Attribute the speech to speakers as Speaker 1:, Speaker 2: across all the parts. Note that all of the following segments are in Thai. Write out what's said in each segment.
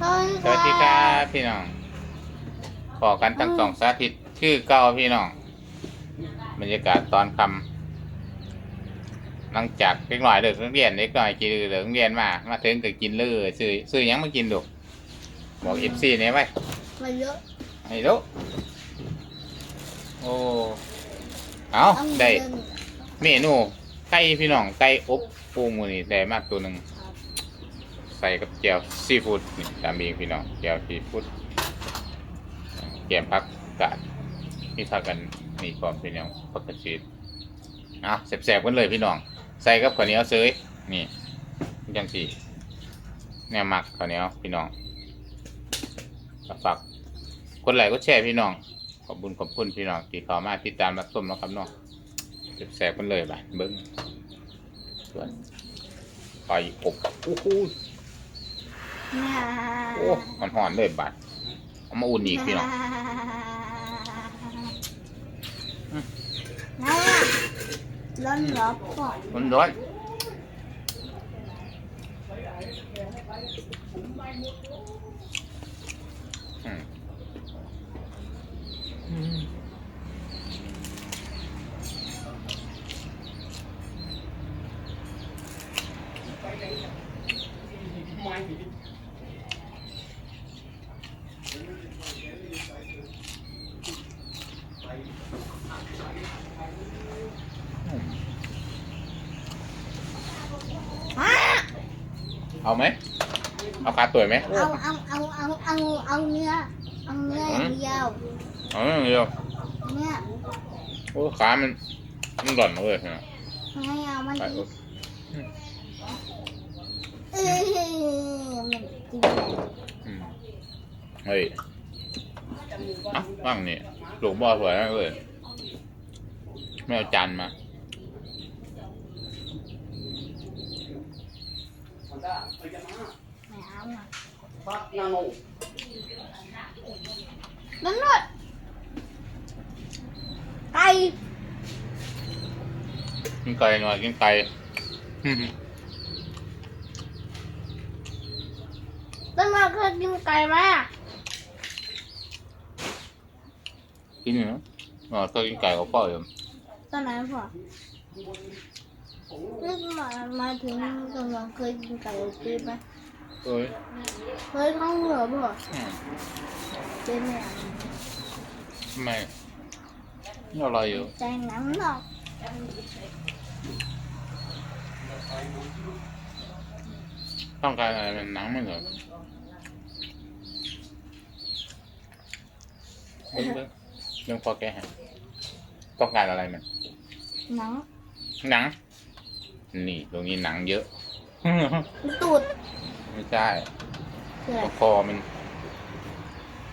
Speaker 1: สวัส
Speaker 2: สวัสดีครับพี่น้องขอกันทั้งสองสาธิตชื่อเก้าพี่น้อง บรรยากาศตอนคำหลังจากเล็กหน่อยเลิกเรียนเล็กหน่อยกินเลิกเรียนมา มาถึงก็กินเลยซื้อซื้อหยังมากินดูบอกเอฟซีเนี่ยไว้
Speaker 1: มาเยอะ
Speaker 2: ไอ้ลูกโอ้เอาได้เมนูไก่พี่น้องไก่อบปูมือนี่ได้มากตัวหนึ่ง ใส่กับแจ่วซีฟู้ดนี่ตามเองพี่น้องแจ่วซีฟู้ดแกมผักกาดมีผักกันนี่พร้อมพี่น้องผักกระชีดเอาแสบๆกันเลยพี่น้อง ใส่กับข้าวเหนียวเซยนี่จังสี่แนวหมักข้าวเหนียวพี่น้องก็ฝากกดไลกดแชร์พี่น้อง ขอบคุญขอบคุณพี่น้องที่เข้ามาติดตามรับชมนะครับเนาะแสบๆกันเลยบ่ะเบิ้งส่วนไปอบโอ้โห โอ้มันหอนเลยบัดเอามาอุ่นอีกพี่น้อง
Speaker 1: นั่นอะร้อนร้อนก่อน
Speaker 2: มันร้อน เอาไหม เอาขาตัวไหม
Speaker 1: เอาเอาเอาเอาเอาเอาเนื้อเอาเนื้ออย่างเดียว
Speaker 2: เอาอย่างเดียว
Speaker 1: เนื้อ
Speaker 2: โอ้ขามันมันหล่อนเลยนะ
Speaker 1: ไม่เอามัน
Speaker 2: ไป
Speaker 1: อี
Speaker 2: โอ้
Speaker 1: กเออมันจริง
Speaker 2: อืมเฮ้ยเอะว่างนี่ลูกบอลสวยมากเลยไม่เอาจานมา
Speaker 1: ไม่เอา อะ
Speaker 3: Nano.
Speaker 1: นั่นนวดไก่
Speaker 2: กินไก่หน่อยกินไก่อืม
Speaker 1: นั่นนวดเคยกินไก่ไหมอะ
Speaker 2: กินอยู่นะอ๋อก็กินไก่กับพ่ออยู่
Speaker 1: ตอนไหนพ่อนี่มามาถึงตอนเราเคยกินไก่อ บปี๊บไหม
Speaker 2: เอ้ย
Speaker 1: เคยท้องเหลือพ่อ
Speaker 2: อืม
Speaker 1: เป็นเนี่ย
Speaker 2: ทำไมนี่อร่อยอยู่
Speaker 1: ใจหนังหรอก
Speaker 2: ต้องการอะไรมันหนังไม่เหรอเบิ้งเบิ้งเรื่องพอแกฮะต้องการอะไรมัน
Speaker 1: หนัง
Speaker 2: หนัง นี่ตรงนี้หนังเยอะ
Speaker 1: มันตูด
Speaker 2: ไม่ใช่
Speaker 1: คืออะไร
Speaker 2: คอมัน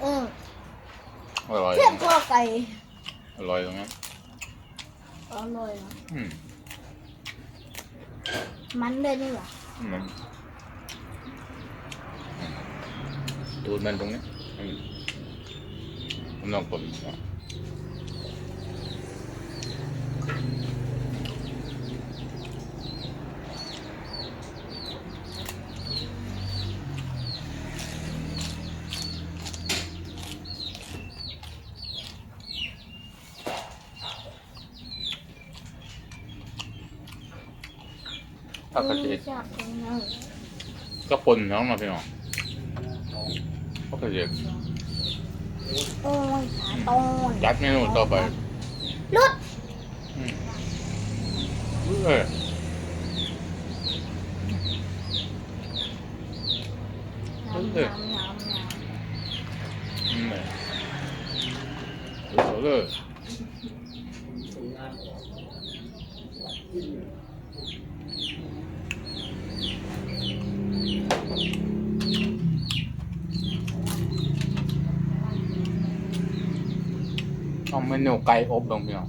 Speaker 1: เออ
Speaker 2: อร่อย
Speaker 1: เทียบคอไก่
Speaker 2: อร่อยตรงนั้น
Speaker 1: อร่อยนะ
Speaker 2: อืม
Speaker 1: มันเลยนี่หว่า
Speaker 2: มันดูดมันตรงนี้อืมผมลองกดดูนะ ถ้ากระเทียม
Speaker 1: จับตรงนั้น
Speaker 2: ก็ปนน้องมาพี่น้องก็กระเทียม
Speaker 1: โอ้ยขาโตน
Speaker 2: ยัดเมนูต่อไป
Speaker 1: ลุด
Speaker 2: อืมเออ
Speaker 1: น้ำ
Speaker 2: เออ
Speaker 1: น้ำน้ำน้
Speaker 2: อืมเลยเอาเลย เอาเมนูไก่อบลงพี่น้อง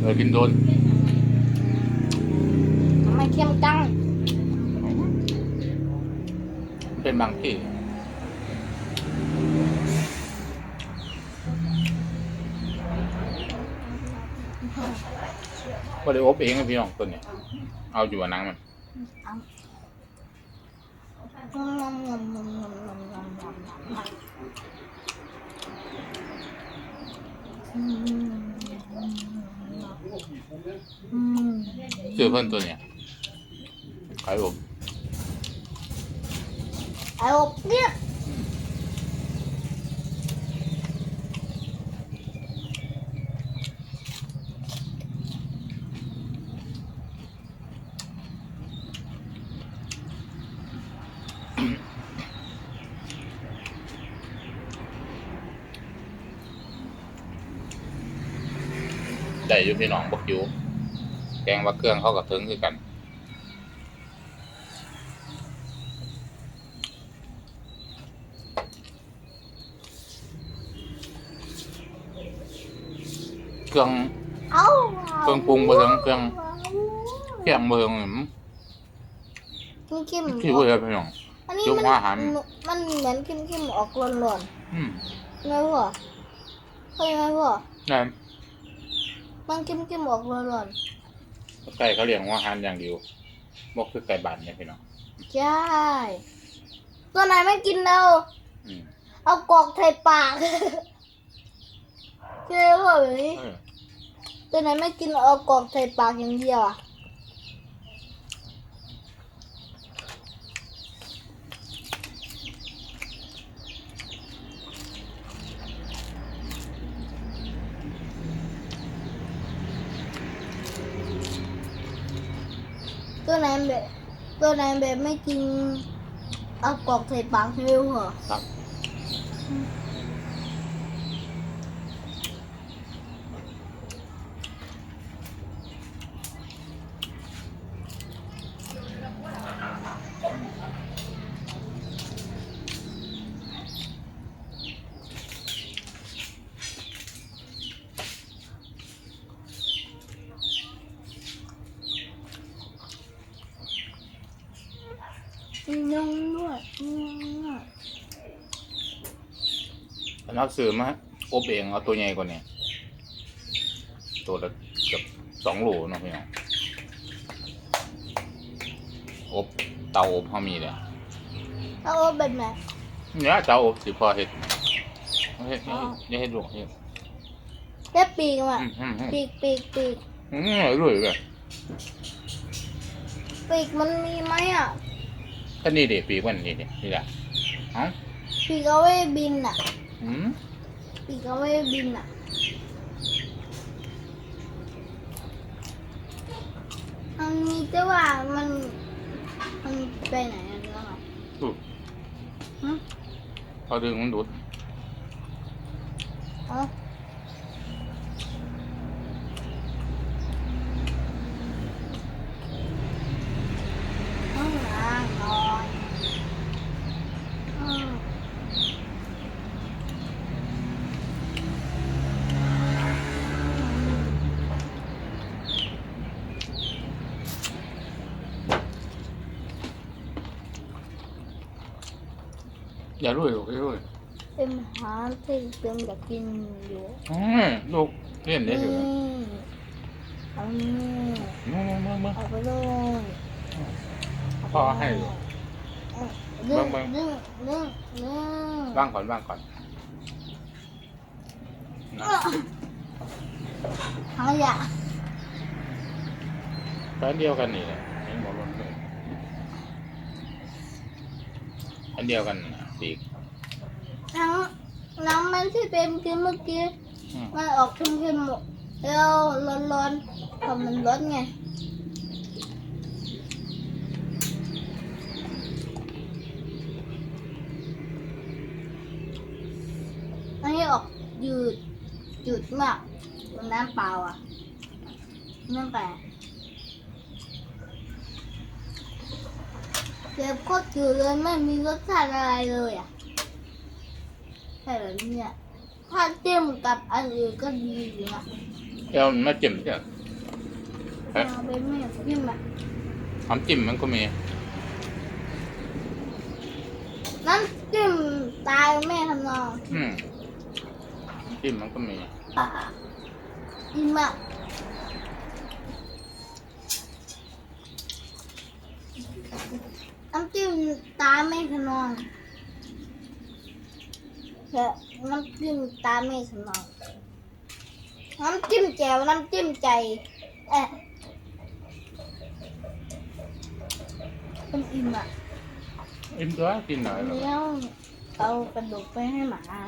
Speaker 2: เออกินโดนำ
Speaker 1: ทำไมเค็มจัง
Speaker 2: เป็นบางที่ก็เลยอบเองนะพี่น้องตัวเนี้ยเอาอยู่กับหนังมัน
Speaker 1: เอางำงำงำงำงำงำงำงำอืมอืม
Speaker 2: ซื้อเพิ่นตัวเนี่ยไข่อบ
Speaker 1: ไอ้อบเนี่ย
Speaker 2: ได้อยู่พี่น้องบอกอยู่ แกงว่าเครื่องเข้ากับถึงคือกัน เครื่อง
Speaker 1: เอา
Speaker 2: เครื่องปรุงบ่ถึงเครื่องเครื่องเมืองอืม
Speaker 1: มันเข้ม
Speaker 2: ที่พูดเลยพี่น้อง
Speaker 1: อันนี้
Speaker 2: จุ๊บ
Speaker 1: มัน
Speaker 2: ว่าหาม
Speaker 1: มันเหมือนเข้มเข้มๆออกร้อน
Speaker 2: อืม
Speaker 1: ๆไงพ่อเคยไหมพ่อ
Speaker 2: นั่น
Speaker 1: มันเข้มเข้มๆออกร้อน
Speaker 2: ไก่เขาเลี้ยงว่าอาหารอย่างเดียวบอกคือไก่บ้านเนี่ยพี่น้อง
Speaker 1: ๆใช่ตัวไหนไม่กินเรา
Speaker 2: อืม
Speaker 1: เอากรอกใส่ปากใช่ไหมพ่อแบบนี้
Speaker 2: เออ
Speaker 1: ตัวไหนไม่กินเอากรอกใส่ปากอย่างเดียวอะ นแบบตัวไหนแบบไม่กินเอากรอกใส่ปากใช่ไหมพ่อ
Speaker 2: ครับ
Speaker 1: ยุ่งด้วยยุ่งด้วย
Speaker 2: นักซื้อมาอบเองเอาตัวใหญ่กว่านี้ตัวละเกือบสองโลเนาะพี่น้องอบเตาอบเขามีเลย
Speaker 1: เอาเอาแบบไหน
Speaker 2: เนี่ยเตาอบสิพอเห็ดเฮ็ดอย่าเฮ็ดลูกเฮ็ด
Speaker 1: แค่ปีกมา
Speaker 2: อืมอืมอืม
Speaker 1: ปีกปีกปีก
Speaker 2: อืมอร่อยเลย
Speaker 1: ปีกมันมีไหมอะ
Speaker 2: ก็นี่เด็ปีกมันนี่เด็นี่แหละเอ้า
Speaker 1: ปีกเอาไว้บินอะ
Speaker 2: อืม
Speaker 1: ปีกเอาไว้บินอะมันมีแต่ว่ามัน มันไปไหนอะแล้วอะ
Speaker 2: อุ๊ย
Speaker 1: ฮะ
Speaker 2: เขาดึงมันดูด
Speaker 1: อ๋อห้องน้ำนอนอืม
Speaker 2: อย่ารุ่ยลูกอย่ารุ่ย
Speaker 1: เป็นหาที่เป็นอยากกินอยู่
Speaker 2: อืมลูกเล่นได้
Speaker 1: นี่
Speaker 2: อยู่
Speaker 1: เอานี่
Speaker 2: มึงมึงมึง
Speaker 1: เอาไปเลย
Speaker 2: พ่อให้อยู่
Speaker 1: นึ่ง
Speaker 2: เบิ่ง
Speaker 1: นึ่งนึ่งนึ่ง
Speaker 2: ว่างก่อนว่างก่อนนะ
Speaker 1: หาอยา
Speaker 2: แฟนเดียวกันนี่แหละเห็นบอกว่าอันเดียวกันน่ะ ปีก
Speaker 1: น้ำน้ำมันที่เป็นกินเมื่อกี้
Speaker 2: อืม
Speaker 1: มันออกเค็มๆหมดแล้วร้อนๆพอมันร้อนไงอันนี้ออกยืดจืดมากเป็นน้ำเปล่าอะน้ำแปลก เจ็บโคตรจืดเลยไม่มีรสชาติอะไรเลยอะใช่แบบเนี้ยถ้าจิ้มกับอันอื่นก็ดีอยู่นะ
Speaker 2: เดี๋ยวมันมาจิ้มเนี่ยเอ๊ะ
Speaker 1: เอาไปไม่จิ้มอะ
Speaker 2: น้ำจิ้มมันก็มี
Speaker 1: น้ำจิ้มตายแม่ทำนอง
Speaker 2: อืมน้ำจิ้มมันก็มี
Speaker 1: อะจิ้มอะ น้ำจิ้มตาไม่ขนองแค่น้ำจิ้มตาไม่ขนอง น้ำจิ้มแจ่วน้ำจิ้มใจเอ๊ะเป็นอิ่มอะ
Speaker 2: อิ่มตัวกินหน่อยแล้ว
Speaker 1: เนี้ยเอากระดูกไปให้หมาว่า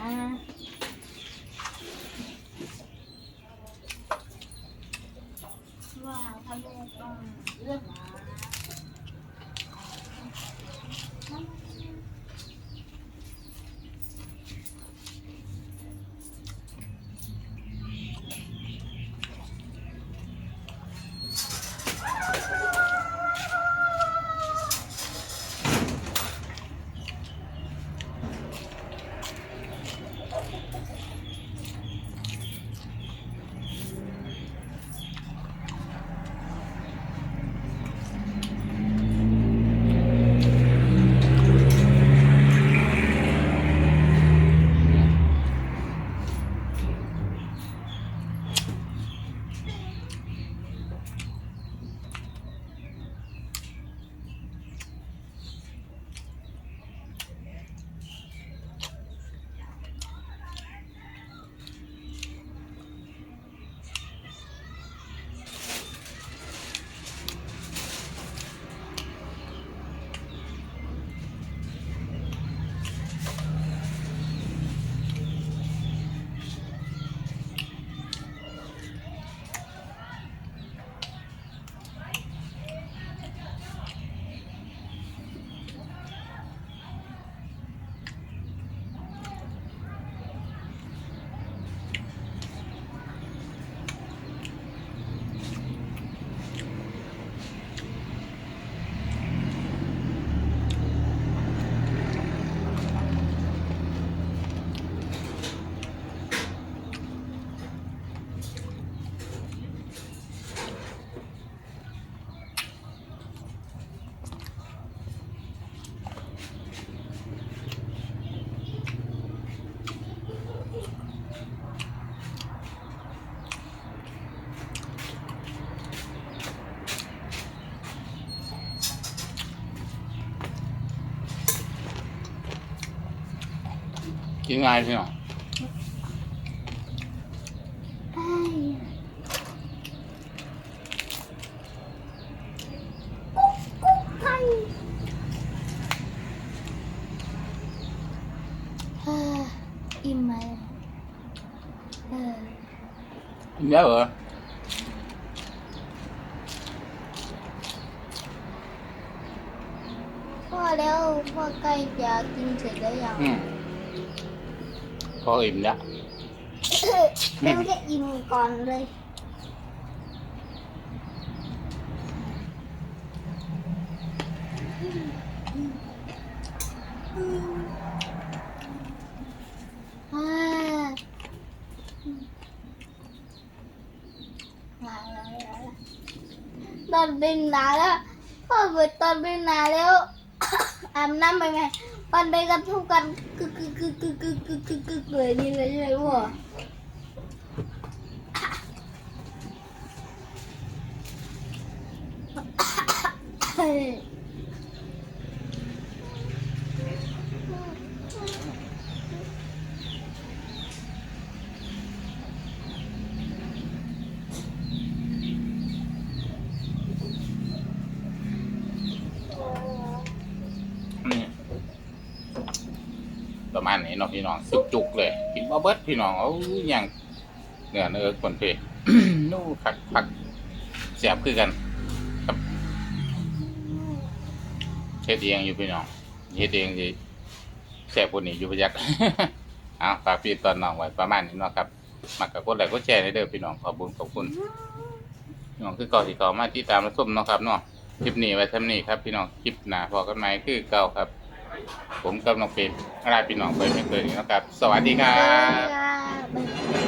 Speaker 1: กิ
Speaker 2: นง่ายพี่น้อง
Speaker 1: ไอ้กุ๊กกุ๊กไก่เฮ้ออิ่มไหมเออ
Speaker 2: กินแล้วเหรอ
Speaker 1: พ่อแล้วพ่อใกล้จะกินเสร็จแล้วยัง
Speaker 2: อืม พออิ่มแล้ว
Speaker 1: เป็นแค่อิ่มก่อนเลยอ่ามาแล้วตอนเป็นหนาแล้วพ่อเปิดตอนเป็นหนาแล้วอาบน้ำไปไหมตอนไปกระทุกกันกึก 哥哥哥哥哥哥哥你来认我 เนาะ
Speaker 2: พี่น้องสุกจุกเลยกินบ่เบิดพี่น้องเอาอย่างเนื้อเนื้อคนเพนู่คักคักแสบคือกันครับเฮ็ดเองอยู่พี่น้องเฮ็ดเองสิแสบกว่านี้อยู่ประยักเอาวฝากพี่ตอนน้องไว้ประมาณนี้เนาะครับมักกับกดไลค์กดแชร์ในเด้อพี่น้องขอบคุณขอบคุณพี่น้องคือเก่าที่เก่ามาที่ตามรับชมเนาะครับเนาะคลิปนี้ไว้ท่านี้ครับพี่น้องคลิปหนาพอกันใหมคือเก่าครับ ผมกับน้องเป็นลาพี่น้องไปไม่เกินนี้นะครับ สวัสดีครับ
Speaker 1: บ